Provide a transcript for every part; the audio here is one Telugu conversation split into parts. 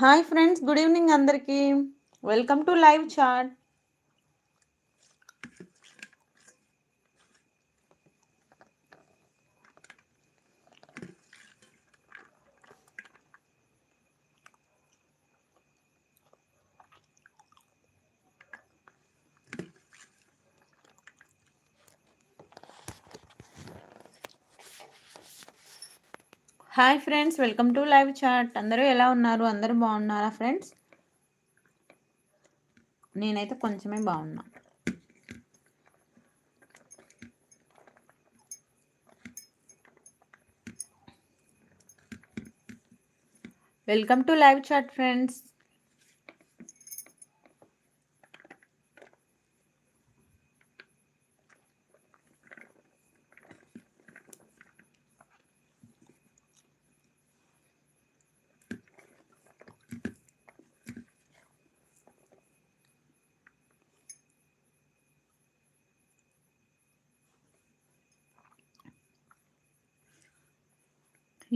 హాయ్ ఫ్రెండ్స్ గుడ్ ఈవినింగ్ అందరికీ. Welcome to live chat hi friends welcome to live chat అందరూ ఎలా ఉన్నారు? అందరూ బాగున్నారా ఫ్రెండ్స్ నేనైతే కొంచెమే బాగున్నా. Welcome to live chat friends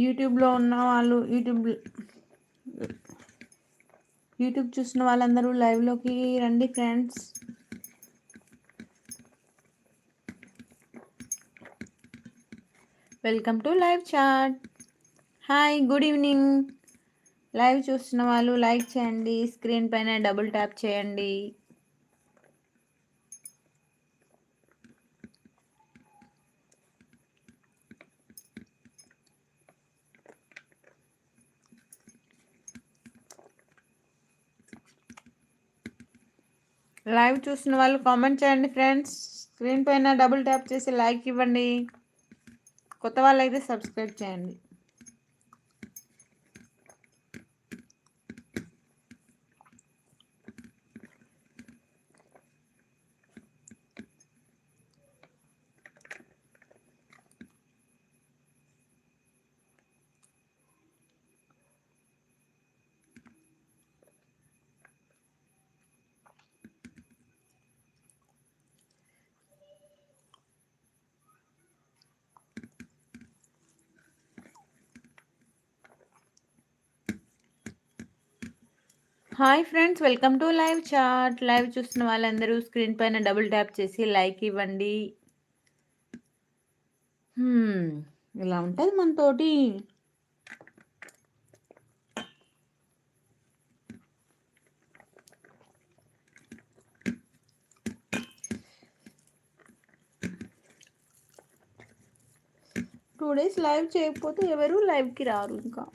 యూట్యూబ్లో ఉన్న వాళ్ళు యూట్యూబ్ యూట్యూబ్ చూసిన వాళ్ళందరూ లైవ్లోకి రండి friends. Welcome to live chat. Hi good evening. Live చూస్తున్న వాళ్ళు లైక్ చేయండి స్క్రీన్ పైన డబుల్ ట్యాప్ చేయండి. లైవ్ చూసిన వాళ్ళు కామెంట్ చేయండి ఫ్రెండ్స్. స్క్రీన్ పైన డబుల్ ట్యాప్ చేసి లైక్ ఇవ్వండి. కొత్త వాళ్ళు అయితే సబ్స్క్రైబ్ చేయండి. Hi friends welcome to live chat live చూస్తున్న వాళ్ళందరూ స్క్రీన్ పైన డబుల్ ట్యాప్ చేసి లైక్ ఇవ్వండి. Hmm, ఇలా ఉంటుంది మనతోటి. టూ డేస్ లైవ్ చేయకపోతే ఎవరు లైవ్కి రారు ఇంకా.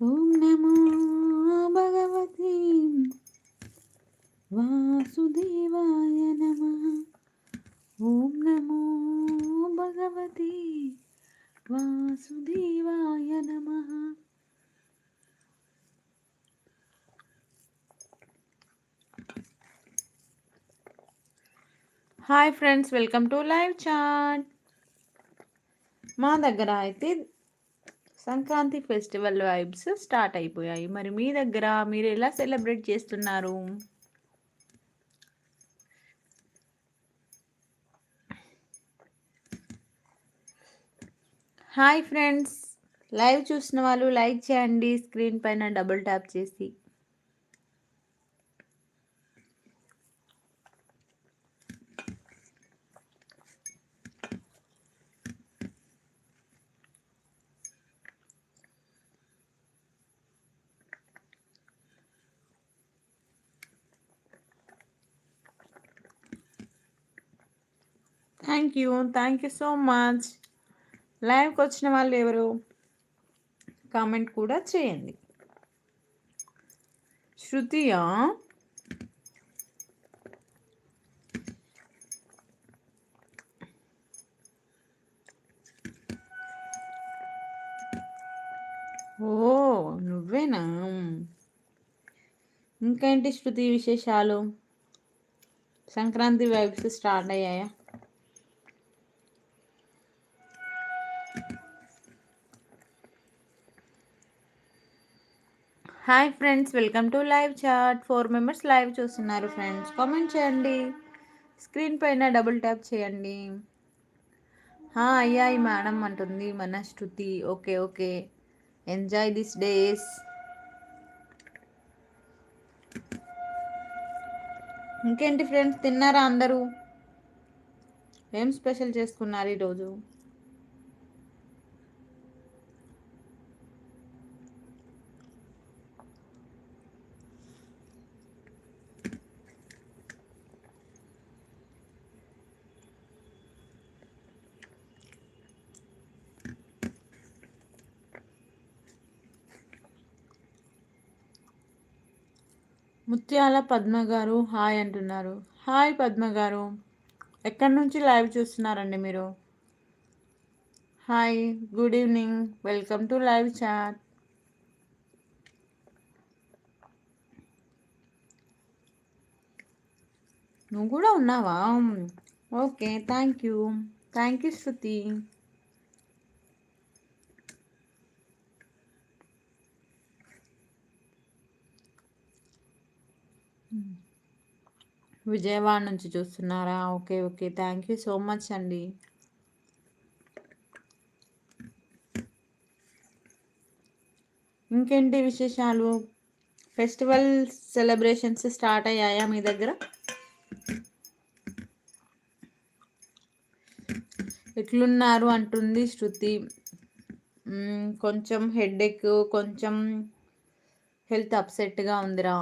ఓం నమో భగవతి వాసుదేవాయ నమ ఓం నమో భగవతి వాసుదేవాయ నమ hi friends welcome to live chat మా దగ్గర అయితే సంక్రాంతి ఫెస్టివల్ వైబ్స్ స్టార్ట్ అయిపోయాయి. మరి మీ దగ్గర మీరు ఎలా సెలబ్రేట్ చేస్తున్నారు? Hi friends. లైవ్ చూసిన వాళ్ళు లైక్ చేయండి. స్క్రీన్ పైన డబుల్ ట్యాప్ చేసి thank you thank you so much లైవ్కి వచ్చిన వాళ్ళు ఎవరు? కామెంట్ కూడా చేయండి. శృతియా ఓ నువ్వేనా? ఇంకేంటి శృతి విశేషాలు? సంక్రాంతి వైబ్స్ స్టార్ట్ అయ్యాయా? Hi friends welcome to live chat. Four members live చూస్తున్నారు ఫ్రెండ్స్. కామెంట్ చేయండి. స్క్రీన్ పైన డబుల్ ట్యాప్ చేయండి. అయ్యాయి మేడం అంటుంది. మన Shruti okay okay. Enjoy this days ఇంకేంటి ఫ్రెండ్స్ తిన్నారా అందరూ? ఏం స్పెషల్ చేసుకున్నారు ఈరోజు? ముత్యాల పద్మ గారు హాయ్ అంటున్నారు. హాయ్ పద్మ గారు. ఎక్కడి నుంచి లైవ్ చూస్తున్నారండి మీరు? Hi good evening. Welcome to live chat. నువ్వు కూడా ఉన్నావా? Okay thank you. Thank you Shruti. Vijayawada నుంచి చూస్తున్నారా? Okay okay. Thank you so much అండి. ఇంకేంటి విశేషాలు? ఫెస్టివల్ సెలబ్రేషన్స్ స్టార్ట్ అయ్యాయా మీ దగ్గర? ఎట్లున్నారు అంటుంది శృతి. కొంచెం హెడేక్ కొంచెం హెల్త్ అప్సెట్గా ఉందిరా.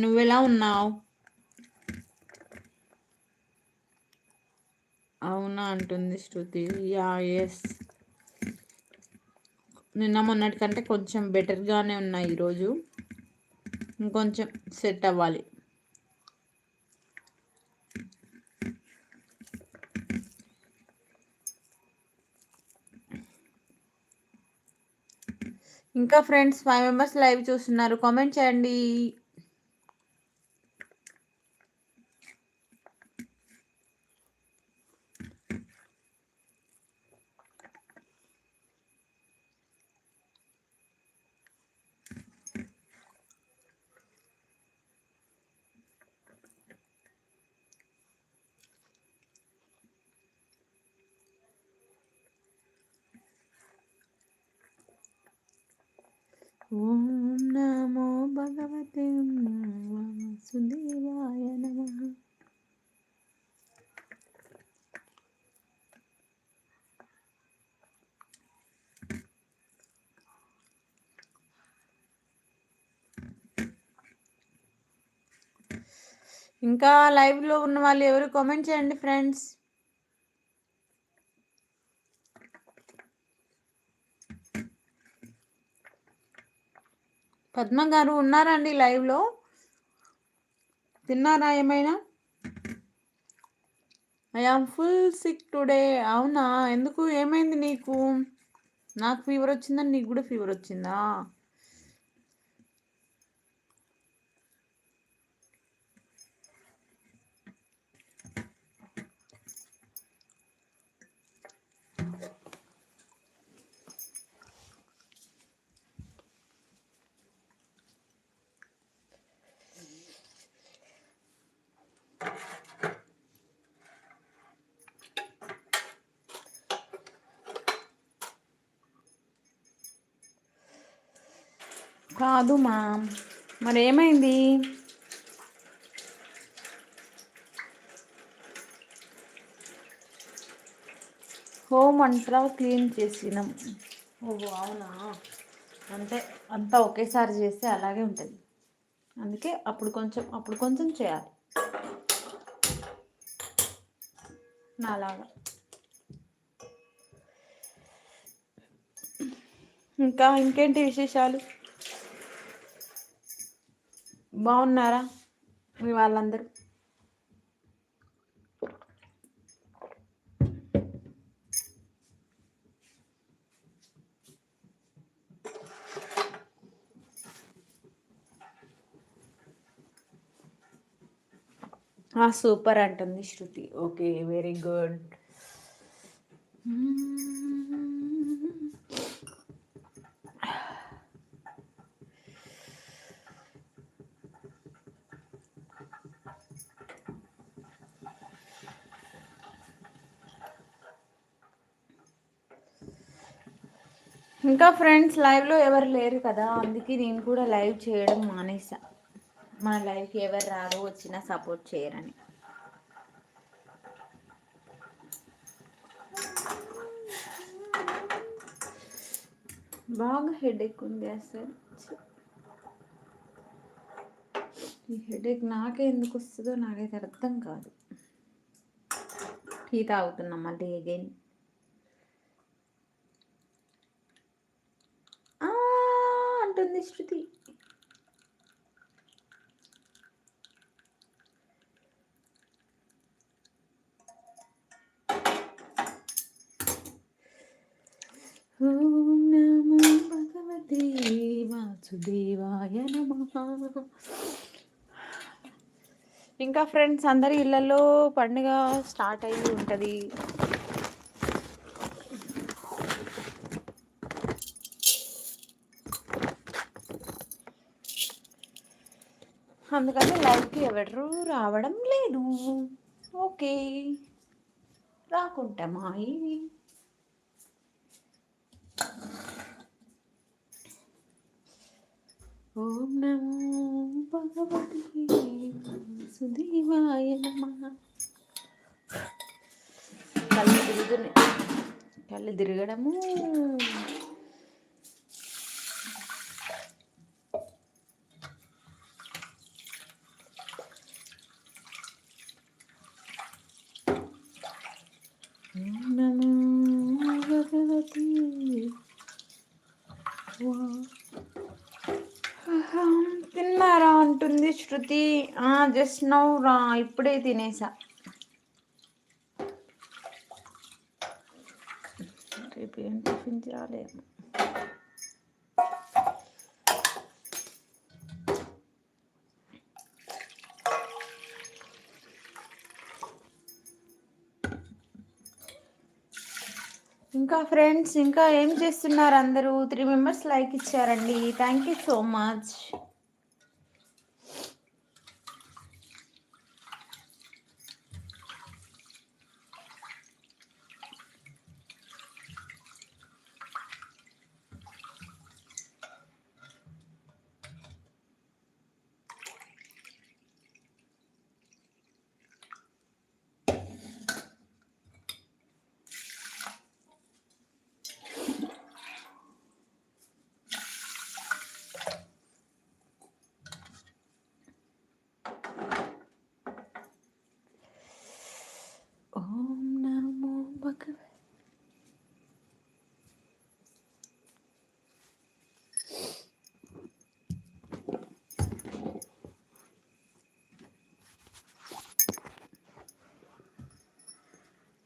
నువ్వు ఎలా ఉన్నావు? అవునా అంటుంది శృతి. యా ఎస్ నిన్న మొన్నటి కంటే కొంచెం బెటర్గానే ఉన్నాయి ఈరోజు. ఇంకొంచెం సెట్ అవ్వాలి. ఇంకా ఫ్రెండ్స్ ఫైవ్ మెంబర్స్ లైవ్ చూస్తున్నారు. కామెంట్ చేయండి ఓం నమో భగవతే వాసుదేవాయ నమ ఇంకా లైవ్లో ఉన్న వాళ్ళు ఎవరు కామెంట్ చేయండి ఫ్రెండ్స్ పద్మ గారు ఉన్నారండి లైవ్లో తిన్నారా ఏమైనా? I am full sick today అవునా? ఎందుకు? ఏమైంది నీకు? నాకు ఫీవర్ వచ్చిందని నీకు కూడా ఫీవర్ వచ్చిందా? కాదు మా మరి ఏమైంది హోమ్ అంతా క్లీన్ చేసినాం. ఓ అవునా? అంటే అంతా ఒకేసారి చేస్తే అలాగే ఉంటుంది. అందుకే అప్పుడు కొంచెం అప్పుడు కొంచెం చేయాలి. నాలాగా. ఇంకా ఇంకేంటి విశేషాలు? బాగున్నారా మీ వాళ్ళందరూ? సూపర్ అంటుంది శృతి. Okay very good. ఇంకా ఫ్రెండ్స్ లైవ్లో ఎవరు లేరు కదా అందుకే నేను కూడా లైవ్ చేయడం మానేసా. మా లైవ్కి ఎవరు రారు వచ్చినా సపోర్ట్ చేయరని. బాగా హెడేక్ ఉంది అసలు. ఈ హెడేక్ నాకే ఎందుకు వస్తుందో నాకైతే అర్థం కాదు. టీ తాగుతున్నాం మళ్ళీ అగైన్. అంటుంది శృతి. ఓం నమో భగవతే వాసుదేవాయ ఇంకా ఫ్రెండ్స్ అందరి ఇళ్ళల్లో పండుగ స్టార్ట్ అయ్యి ఉంటుంది. అందుకని లైవ్కి ఎవరు రావడం లేదు. ఓకే. రాకుంటామా ఇవి ఓం నమో భగవతి సుదేవాయ నమ. కళ్ళు తిరుగుతున్నాయి కళ్ళు తిరగడము నమో భగవతి తిన్నారా అంటుంది శృతి జస్ట్ నౌ రా ఇప్పుడే తినేసా. రేపు ఏం టిఫిన్ చేయాలేమో ఇంకా ఫ్రెండ్స్ ఇంకా ఏం చేస్తున్నారు అందరూ? త్రీ మెంబర్స్ లైక్ ఇచ్చారండి. థ్యాంక్ యూ సో మచ్ ఓం నమో భగవ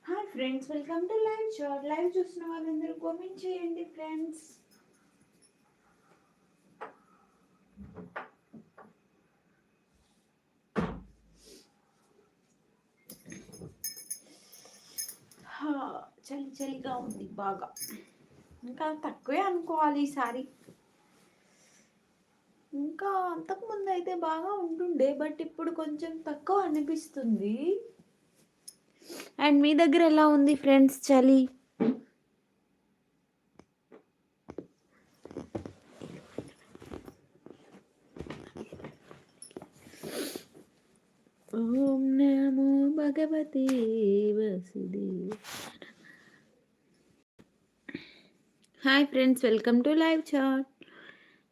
hi friends welcome to live short live చూసిన వాళ్ళందరూ కామెంట్ చేయండి ఫ్రెండ్స్ చలి చలిగా ఉంది బాగా. ఇంకా తక్కువే అనుకోవాలి ఈసారి. ఇంకా అంతకుముందు అయితే బాగా ఉంటుండే బట్ ఇప్పుడు కొంచెం తక్కువ అనిపిస్తుంది. అండ్ మీ దగ్గర ఎలా ఉంది ఫ్రెండ్స్ చలి? ఓం నమో భగవతే Vasudeva. Hi friends welcome to live chat.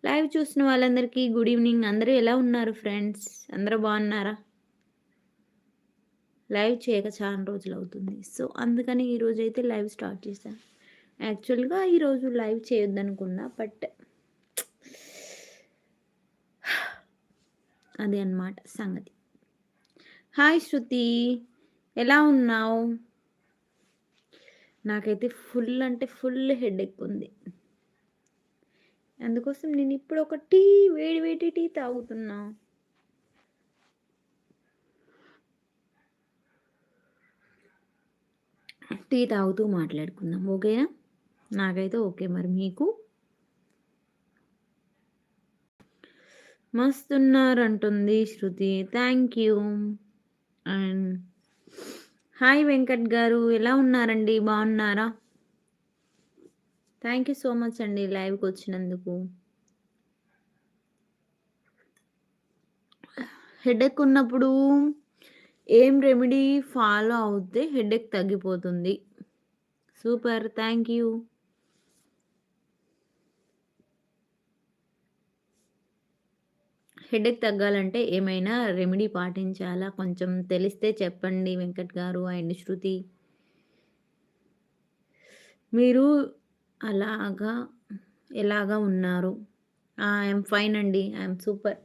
Live చూసిన వాళ్ళందరికీ గుడ్ ఈవినింగ్. అందరూ ఎలా ఉన్నారు ఫ్రెండ్స్? అందరూ బాగున్నారా? లైవ్ చేయక చాలా రోజులు అవుతుంది. సో అందుకని ఈరోజు అయితే లైవ్ స్టార్ట్ చేశాను. యాక్చువల్గా ఈరోజు లైవ్ చేయొద్దనుకున్నా బట్ అదే అన్నమాట సంగతి. హాయ్ శృతి ఎలా ఉన్నావు? నాకైతే ఫుల్ అంటే ఫుల్ హెడ్ ఉంది. అందుకోసం నేను ఇప్పుడు ఒక టీ వేడి వేడి టీ తాగుతున్నా. టీ తాగుతూ మాట్లాడుకుందాం ఓకేనా? నాకైతే ఓకే మరి మీకు. మస్తున్నారంటుంది Shruti thank you. And hi Venkat garu ఎలా ఉన్నారండి? బాగున్నారా? థ్యాంక్ యూ సో మచ్ అండి లైవ్కి వచ్చినందుకు. హెడేక్ ఉన్నప్పుడు ఏం రెమెడీ ఫాలో అవుతే హెడేక్ తగ్గిపోతుంది. సూపర్ థ్యాంక్ యూ హెడేక్ తగ్గాలంటే ఏమైనా రెమెడీ పాటించాలా? కొంచెం తెలిస్తే చెప్పండి వెంకట్ గారు అండ్ శృతి మీరు అలాగా ఎలాగా ఉన్నారు? ఐఎమ్ ఫైన్ అండి I'm super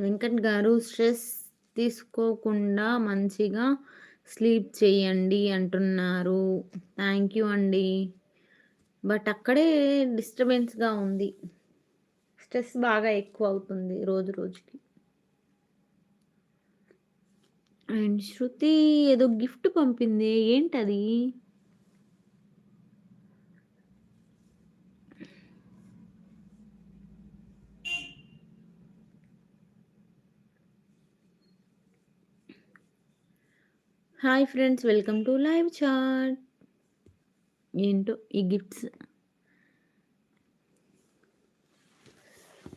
Venkat garu stress తీసుకోకుండా మంచిగా స్లీప్ చేయండి అంటున్నారు. థ్యాంక్ యూ అండి. బట్ అక్కడే డిస్టర్బెన్స్గా ఉంది. స్ట్రెస్ బాగా ఎక్కువ అవుతుంది రోజు రోజుకి. అండ్ శృతి ఏదో గిఫ్ట్ పంపింది. ఏంటది? Hi friends welcome to live chat. ఏంటో ఈ గిఫ్ట్స్.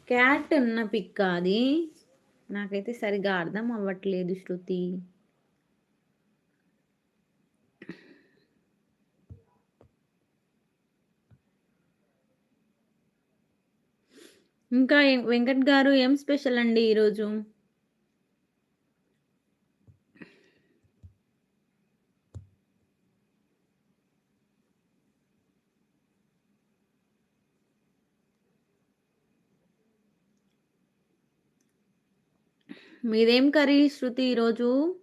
క్యాట్ ఉన్న పిక్ అది. నాకైతే సరిగా అర్థం అవ్వట్లేదు శృతి. ఇంకా వెంకట్ గారు ఏం స్పెషల్ అండి ఈరోజు? మీదేం కర్రీ శృతి ఈరోజు?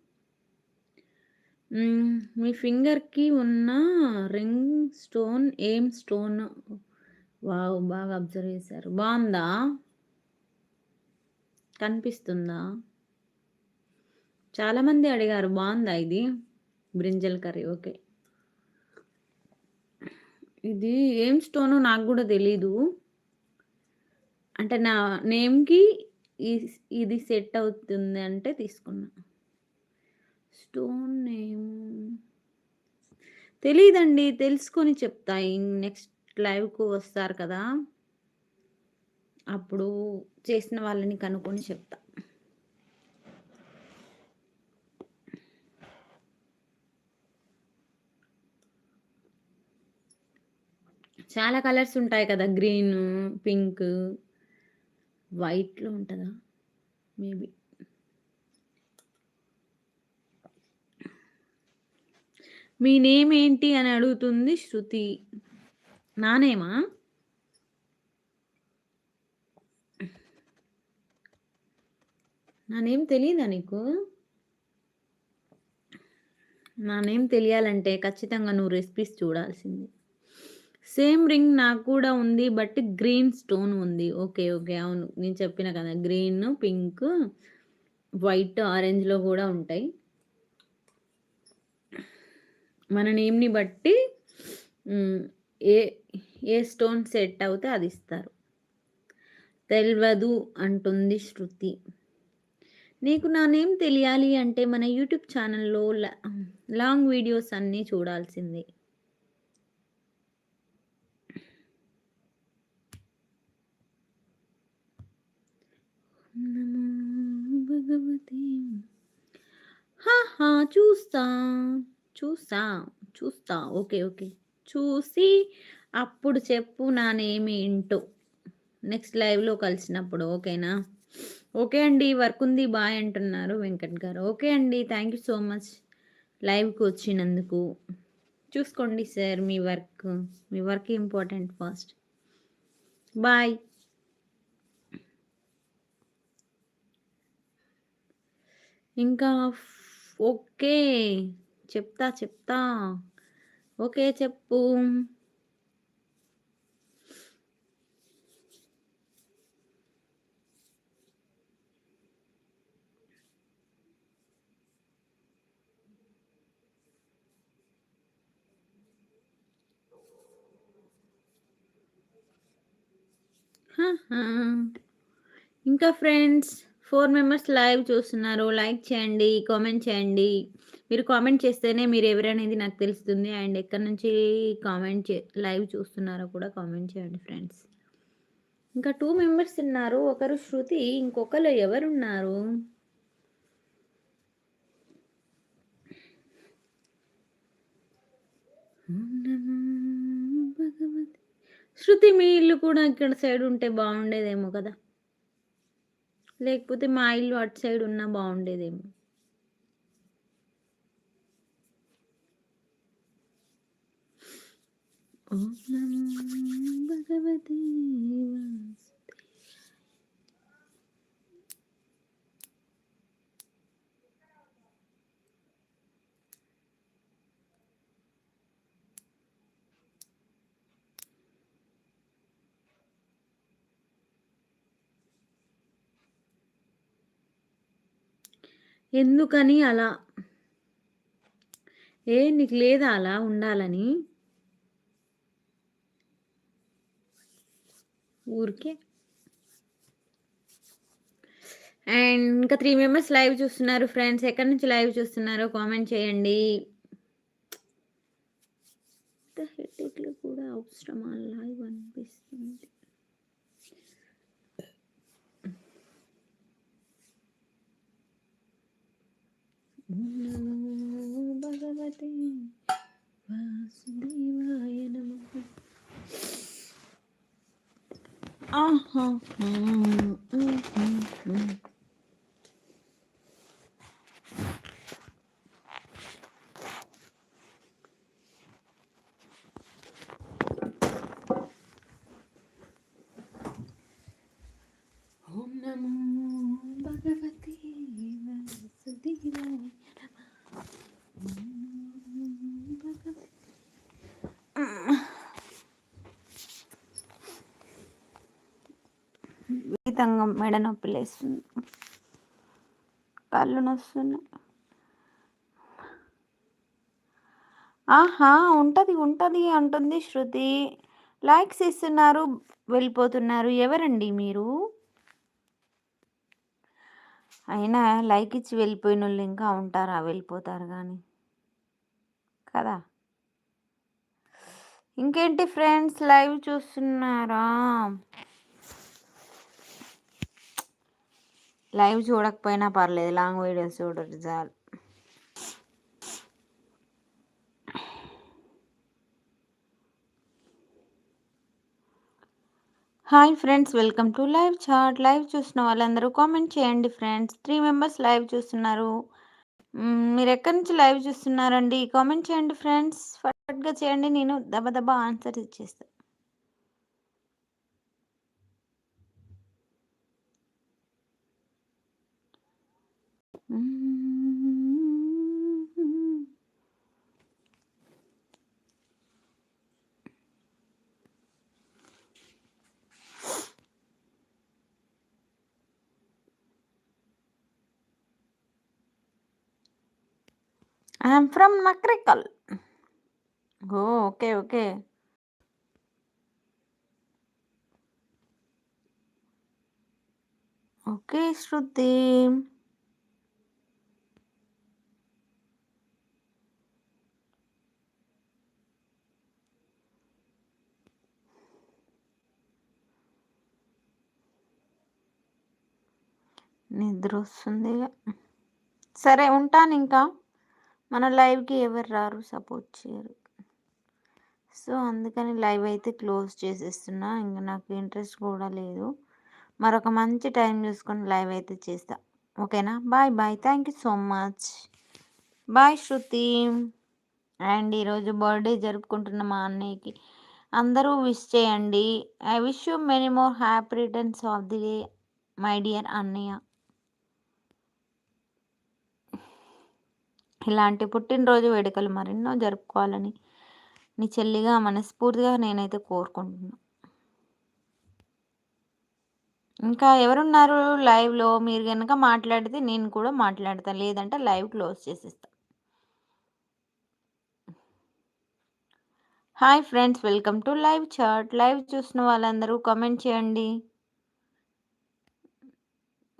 మీ ఫింగర్కి ఉన్న రింగ్ స్టోన్ ఏం స్టోన్? వావ్ బాగా అబ్జర్వ్ చేశారు. బాగుందా? కనిపిస్తుందా? చాలామంది అడిగారు బాగుందా ఇది? Brinjal curry okay. ఇది ఏం స్టోను నాకు కూడా తెలీదు. అంటే నా నేమ్కి ఇది సెట్ అవుతుంది అంటే తీసుకున్నా. Stone name. తెలీదండి తెలుసుకొని చెప్తా. నెక్స్ట్ లైవ్కు వస్తారు కదా. అప్పుడు చేసిన వాళ్ళని కనుక్కొని చెప్తా. చాలా కలర్స్ ఉంటాయి కదా గ్రీన్ పింక్. వైట్లో ఉంటుందా? మేబీ. మీ నేమ్ ఏంటి అని అడుగుతుంది శృతి. నానేమా నా నేమ్ తెలియదా నీకు? నా నేమ్ తెలియాలంటే ఖచ్చితంగా నువ్వు రెసిపీస్ చూడాల్సింది. సేమ్ రింగ్ నాకు కూడా ఉంది బట్ గ్రీన్ స్టోన్ ఉంది. ఓకే ఓకే అవును. నేను చెప్పిన కదా గ్రీన్ పింక్ వైట్ ఆరెంజ్లో కూడా ఉంటాయి. మన నేమ్ని బట్టి ఏ ఏ స్టోన్ సెట్ అవుతే అది ఇస్తారు. తెలియదు అంటుంది శృతి. నీకు నా నేమ్ తెలియాలి అంటే మన యూట్యూబ్ ఛానల్లో లాంగ్ వీడియోస్ అన్నీ చూడాల్సిందే. భగవతి. హా చూస్తా చూస్తా చూస్తా. Okay okay. చూసి అప్పుడు చెప్పు నానేమి ఇంటో. నెక్స్ట్ లైవ్లో కలిసినప్పుడు ఓకేనా? ఓకే అండి వర్క్ ఉంది బాయ్ అంటున్నారు వెంకట్ గారు. ఓకే అండి థ్యాంక్ యూ సో మచ్ లైవ్కి వచ్చినందుకు. చూసుకోండి సార్ మీ వర్క్ మీ వర్క్ ఇంపార్టెంట్ ఫస్ట్. బాయ్. ఇంకా ఓకే. చెప్తా. చెప్తా. ఓకే. చెప్పు. ఇంకా ఫ్రెండ్స్ ఫోర్ మెంబర్స్ లైవ్ చూస్తున్నారు. లైక్ చేయండి కామెంట్ చేయండి. మీరు కామెంట్ చేస్తేనే మీరు ఎవరనేది నాకు తెలుస్తుంది. అండ్ ఎక్కడి నుంచి కామెంట్ చే లైవ్ చూస్తున్నారో కూడా కామెంట్ చేయండి ఫ్రెండ్స్. ఇంకా టూ మెంబర్స్ ఉన్నారు. ఒకరు శృతి ఇంకొకరు ఎవరున్నారు? శృతి మీ ఇల్లు కూడా ఇక్కడ సైడ్ ఉంటే బాగుండేదేమో కదా. లేకపోతే మా ఇల్లు అటు సైడ్ ఉన్నా బాగుండేదేమో. భగవతి ఎందుకని అలా? ఏ నీకు లేదా అలా ఉండాలని? ఊరికే. అండ్ ఇంకా త్రీ మెంబర్స్ లైవ్ చూస్తున్నారు ఫ్రెండ్స్. ఎక్కడి నుంచి లైవ్ చూస్తున్నారో కామెంట్ చేయండి. కూడా అవసరమా? లైవ్ అనిపిస్తుంది. భగవతే వాసుదేవాయ నమ ఆహా ఓం నమో భగవతే వాసుదేవాయ విపరీతంగా మెడ నొప్పి లేస్తుంది. కళ్ళు నొస్తున్నాయి. ఆహా ఉంటుంది ఉంటుంది అంటుంది శృతి. లైక్స్ ఇస్తున్నారు వెళ్ళిపోతున్నారు. ఎవరండి మీరు? అయినా లైక్ ఇచ్చి వెళ్ళిపోయిన వాళ్ళు ఇంకా ఉంటారా? వెళ్ళిపోతారు కానీ. కదా? ఇంకేంటి ఫ్రెండ్స్ లైవ్ చూస్తున్నారా? లైవ్ చూడకపోయినా పర్లేదు. లాంగ్ వీడియోస్ చూడరు చాలు. Hi friends welcome to live chat. Live చూసిన వాళ్ళందరూ కామెంట్ చేయండి ఫ్రెండ్స్. త్రీ మెంబర్స్ లైవ్ చూస్తున్నారు. మీరు ఎక్కడి నుంచి లైవ్ చూస్తున్నారండి? కామెంట్ చేయండి ఫ్రెండ్స్. ఫటాఫట్గా చేయండి. నేను దబ దబా ఆన్సర్ ఇచ్చేస్తాను I am from Nakrikal. Oh, okay, okay. Okay, Shruti. నిద్ర వస్తుంది సరే ఉంటాను ఇంకా మన లైవ్కి ఎవరు రారు సపోర్ట్ చేయరు. సో అందుకని లైవ్ అయితే క్లోజ్ చేసేస్తున్నా. ఇంకా నాకు ఇంట్రెస్ట్ కూడా లేదు. మరొక మంచి టైం చూసుకొని లైవ్ అయితే చేస్తా. ఓకేనా? Bye bye. Thank you so much. Bye Shruti. And ఈరోజు బర్త్డే జరుపుకుంటున్న మా అన్నయ్యకి అందరూ విష్ చేయండి. I wish you many more happy returns of the day my dear అన్నయ్య. ఇలాంటి పుట్టినరోజు వేడుకలు మరెన్నో జరుపుకోవాలని నీ చెల్లిగా మనస్ఫూర్తిగా నేనైతే కోరుకుంటున్నాను ఇంకా ఎవరున్నారు లైవ్లో? మీరు కనుక మాట్లాడితే నేను కూడా మాట్లాడతాను లేదంటే లైవ్ క్లోజ్ చేసేస్తాను hi friends welcome to live chat. Live చూసిన వాళ్ళందరూ కామెంట్ చేయండి.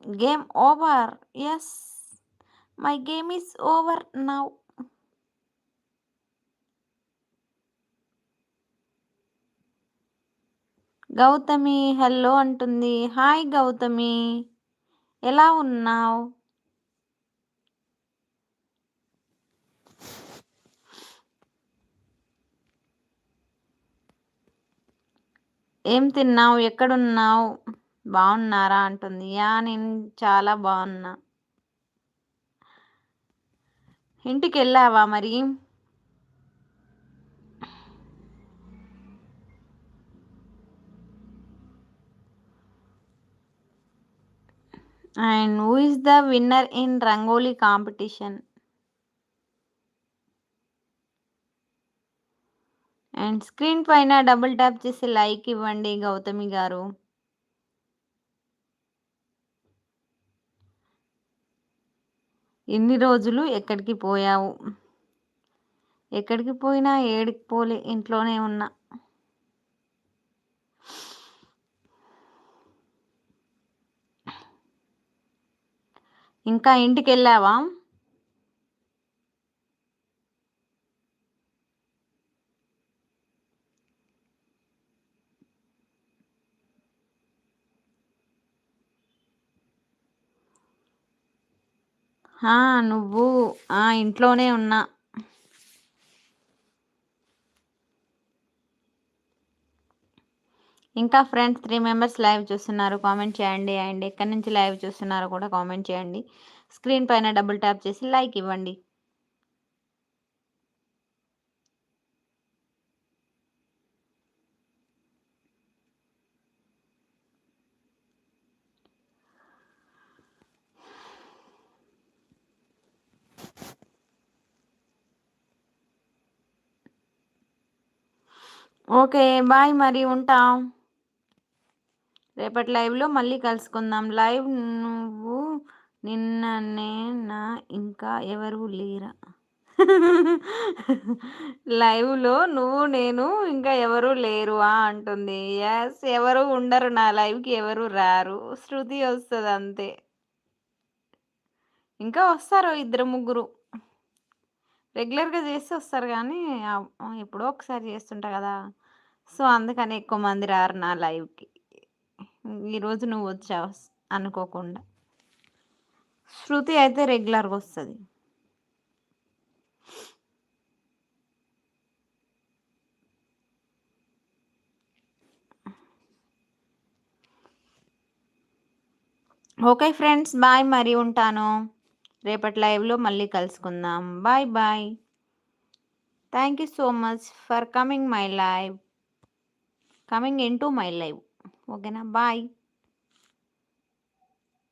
Game over. Yes. My game is over now Gautami hello అంటుంది. హాయ్ గౌతమి ఎలా ఉన్నావు? ఏం తిన్నావు? ఎక్కడున్నావు? బాగున్నారా? అంటుంది. యా నేను చాలా బాగున్నా. ఇంటికి వెళ్ళావా మరి? And who is the winner in rangoli competition? And screen పైన డబుల్ ట్యాప్ చేసి లైక్ ఇవ్వండి గౌతమి గారు. ఎన్ని రోజులు ఎక్కడికి పోయావు? ఎక్కడికి పోయినా ఏడికి పోలే ఇంట్లోనే ఉన్నా. ఇంకా ఇంటికి వెళ్ళావా నువ్వు ఇంట్లోనే ఉన్నా. ఇంకా ఫ్రెండ్స్ త్రీ మెంబర్స్ లైవ్ చూస్తున్నారు. కామెంట్ చేయండి. అండ్ ఎక్కడి నుంచి లైవ్ చూస్తున్నారో కూడా కామెంట్ చేయండి. స్క్రీన్ పైన డబుల్ ట్యాప్ చేసి లైక్ ఇవ్వండి. ఓకే బాయ్ మరి ఉంటాం. రేపటి లైవ్లో మళ్ళీ కలుసుకుందాం. లైవ్ నువ్వు నిన్ననే నా ఇంకా ఎవరు లేరా? లైవ్లో నువ్వు నేను ఇంకా ఎవరు లేరు అంటుంది. ఎస్ ఎవరు ఉండరు నా లైవ్కి ఎవరు రారు. శృతి వస్తుంది అంతే. ఇంకా వస్తారు ఇద్దరు ముగ్గురు. రెగ్యులర్గా చేస్తే వస్తారు కానీ ఎప్పుడో ఒకసారి చేస్తుంటా కదా. సో అందుకని ఎక్కువ మంది రారు నా లైవ్కి. ఈరోజు నువ్వు వచ్చావు అనుకోకుండా. శృతి అయితే రెగ్యులర్గా వస్తుంది. ఓకే ఫ్రెండ్స్ బాయ్ మరి ఉంటాను. రేపటి లైవ్లో మళ్ళీ కలుసుకుందాం. Bye bye. Thank you so much for coming my live. Coming in to my live ఓకేనా బాయ్